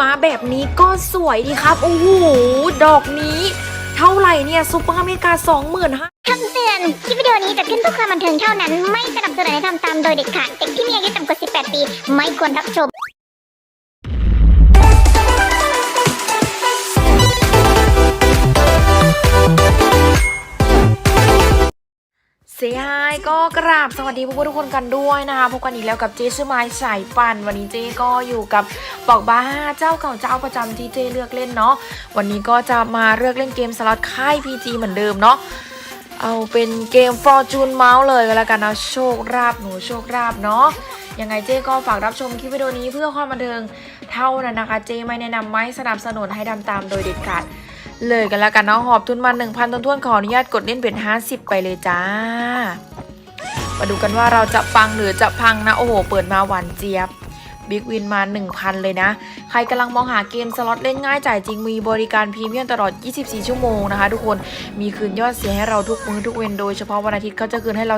มาแบบนี้ก็สวยดีครับ โอ้โห ดอกนี้ เท่าไหร่เนี่ยซุปเปอร์อเมริกาสองหมื่นห้าคำเตือน คลิปวิดีโอนี้จะขึ้นเพื่อความบันเทิงเท่านั้น ไม่สนับสนุนให้ทำตามโดยเด็ดขาด เด็กที่มีอายุต่ำกว่า 18 ปี ไม่ควรรับชม ก็กราบสวัสดีผู้ทุกคนกันด้วยนะคะพบกันอีกแล้วกับเจสมายสายปั่น วันนี้เจก็อยู่กับบอกบ้าเจ้าเก่าเจ้าประจำที่เจเลือกเล่นเนาะวันนี้ก็จะมาเลือกเล่นเกมสล็อตค่าย PG เหมือนเดิมเนาะเอาเป็นเกม Fortune Mouse เลยก็แล้วกันนะโชคราบหนูโชคราบเนาะยังไงเจก็ฝากรับชมคลิปวิดีโอนี้เพื่อความบันเทิงเท่านั้นนะคะ เจไม่แนะนำไม่สนับสนุนให้ดำตามโดยเด็ดขาดเลยกันแล้วกันเนาะหอบทุนมา 1,000ต้นทวนขออนุญาตกดเล่นเป็น 50 ไปเลยจ้า มาดูกันว่าเราจะปังหรือจะพังนะ โอ้โห เปิดมาหวานเจี๊ยบบิ๊กวินมา 1,000 เลยนะ ใครกำลังมองหาเกมสล็อตเล่นง่ายจ่ายจริงมีบริการพรีเมียมตลอด 24 ชั่วโมงนะคะทุกคนมีคืนยอดเสียให้เราทุกมือทุกเวนโดยเฉพาะวันอาทิตย์เขาจะคืนให้เรา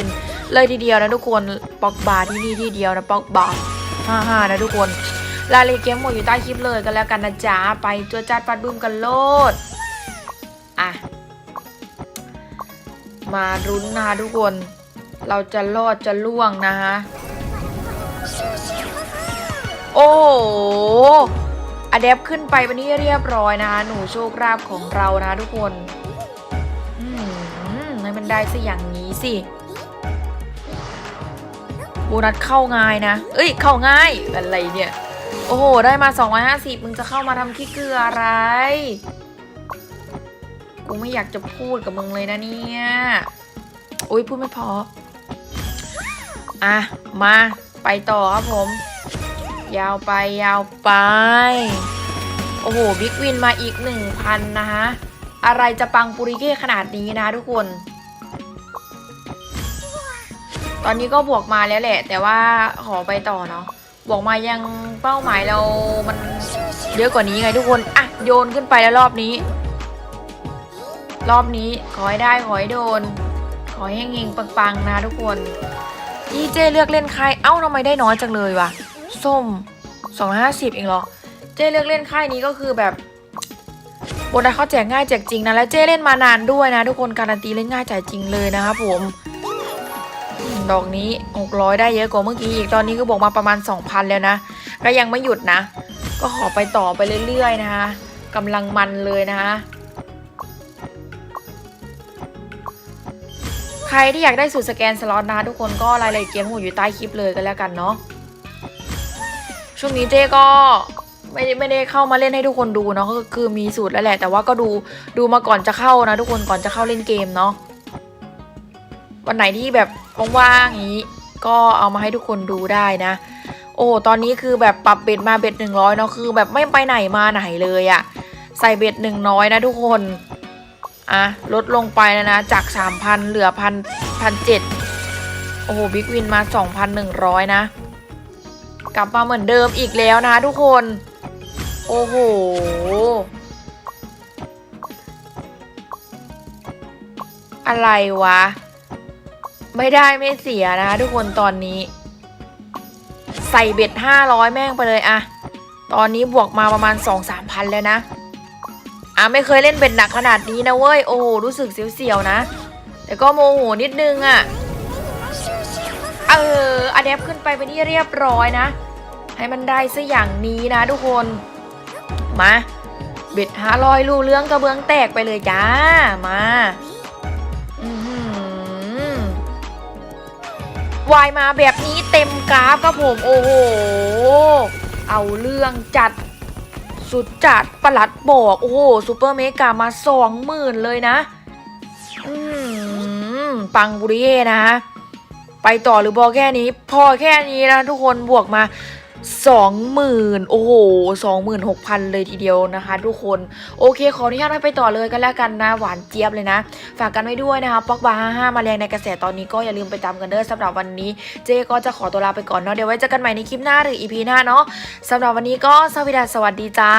10%เลยทีเดียวนะทุกคนปอกบาร์ที่นี่ที่เดียวนะปอกบาร์ฮ่าๆนะทุกคนรายละเอียดเกมหมดอยู่ใต้คลิปเลยกันแล้วกันนะจ๊ะไปตัวจัดปัดบึ้มกันโลดอะมารุ้นนะคะทุกคน เราจะรอดจะล่วงนะคะโอ้โหอะแดปขึ้นไปวันนี้เรียบร้อยนะคะ หนูโชคราบของเรานะทุกคน อืมให้มันได้สิอย่างนี้สิ โบนัสเข้าง่ายนะ เอ้ย เข้าง่าย อะไรเนี่ย โอ้โห ได้มา 250 มึงจะเข้ามาทำขี้เกลืออะไร กูไม่อยากจะพูดกับมึงเลยนะเนี่ย โอ้ยพูดไม่พอ อะ มา ไปต่อครับผม ยาวไปยาวไป โอ้โห บิ๊กวินมาอีก 1,000 นะคะอะไรจะปังปุริเก้ขนาดนี้นะทุกคน ตอนนี้ก็บวกมาแล้วแหละ แต่ว่าขอไปต่อเนาะ บวกมายังเป้าหมายเรา มันเยอะกว่านี้ไงทุกคน อะ โยนขึ้นไปแล้วรอบนี้ รอบนี้ขอให้ได้ขอให้โดน ขอให้เฮงๆปังๆนะทุกคน นี่เจเลือกเล่นค่าย เอ้าทำไมได้น้อยจังเลยวะ ส้ม 250 เองเหรอ เจเลือกเล่นค่ายนี้ก็คือแบบโบนัสเขาแจกง่ายแจกจริงนะแล้วเจเล่นมานานด้วยนะ ทุกคนการันตีเล่นง่ายจ่ายจริงเลยนะครับผม ดอกนี้ 600 ได้เยอะกว่าเมื่อกี้อีกตอนนี้ก็บอกมาประมาณ 2,000 แล้วนะก็ยังไม่หยุดนะ ก็ขอไปต่อไปเรื่อยๆนะคะกำลังมันเลยนะคะ รที่อยากได้สูตรสแกนสล็อตนะทุกคนก็รายละเอียดเกมหูอยู่ใต้คลิปเลยกันแล้วกันเนาะช่วงนี้เจ๊ก็ไม่ได้ไม่ได้เข้ามาเล่นให้ทุกคนดูเนาะก็คือมีสูตรแล้วแหละ แต่ว่าก็ดูดูมาก่อนจะเข้านะ ทุกคนก่อนจะเข้าเล่นเกมเนาะวันไหนที่แบบว่างๆอย่างนี้ ก็เอามาให้ทุกคนดูได้นะ โอ้ตอนนี้คือแบบปรับเบ็ดมาเบ็ดหนึ่งร้อยเนาะคือแบบไม่ไปไหนมาไหนเลยอะใส่เบ็ดหนึ่งน้อยนะทุกคน อะลดลงไปแล้วนะจากสามพันเหลือพันพันเจ็ดโอ้โหบิ๊กวินมาสองพันหนึ่งร้อยนะ กลับมาเหมือนเดิมอีกแล้วนะทุกคน โอ้โหอะไรวะ ไม่ได้ไม่เสียนะคะทุกคนตอนนี้ ใส่เบ็ดห้าร้อยแม่งไปเลยอะ ตอนนี้บวกมาประมาณสองสามพันแล้วนะ อะไม่เคยเล่นเบ็ดหนักขนาดนี้นะเว้ย โอ้โหรู้สึกเสียวๆนะ แต่ก็โมโหนิดนึงอะเอออะแดปขึ้นไปเป็นที่เรียบร้อยนะ ให้มันได้ซะอย่างนี้นะทุกคน มาเบ็ดหารอยลูเรื่องกระเบื้องแตกไปเลยจ้ามาวายมาแบบนี้เต็มกราฟครับผม โอ้โห เอาเรื่องจัด สุดจัดประหลัดบอก โอ้โหซูเปอร์เมกามาสองหมื่นเลยนะ อืม ปังบุริเย่นะ ไปต่อหรือบอแค่นี้ พอแค่นี้นะทุกคนบวกมา สองหมื่นโอ้โหสองหมื่นหกพันเลยทีเดียวนะคะ ทุกคน โอเค ขออนุญาตให้ไปต่อเลยกันแล้วกันนะ หวานเจี๊ยบเลยนะ ฝากกันไว้ด้วยนะคะป๊อกบาร์ห้ามาแรงในกระแสตอนนี้ก็อย่าลืมไปตามกันเด้อสำหรับวันนี้ เจ๊ก็จะขอตัวลาไปก่อนเนาะ เดี๋ยวไว้เจอกันใหม่ในคลิปหน้าหรืออีพีหน้าเนาะสำหรับวันนี้ก็สวัสดีจ้า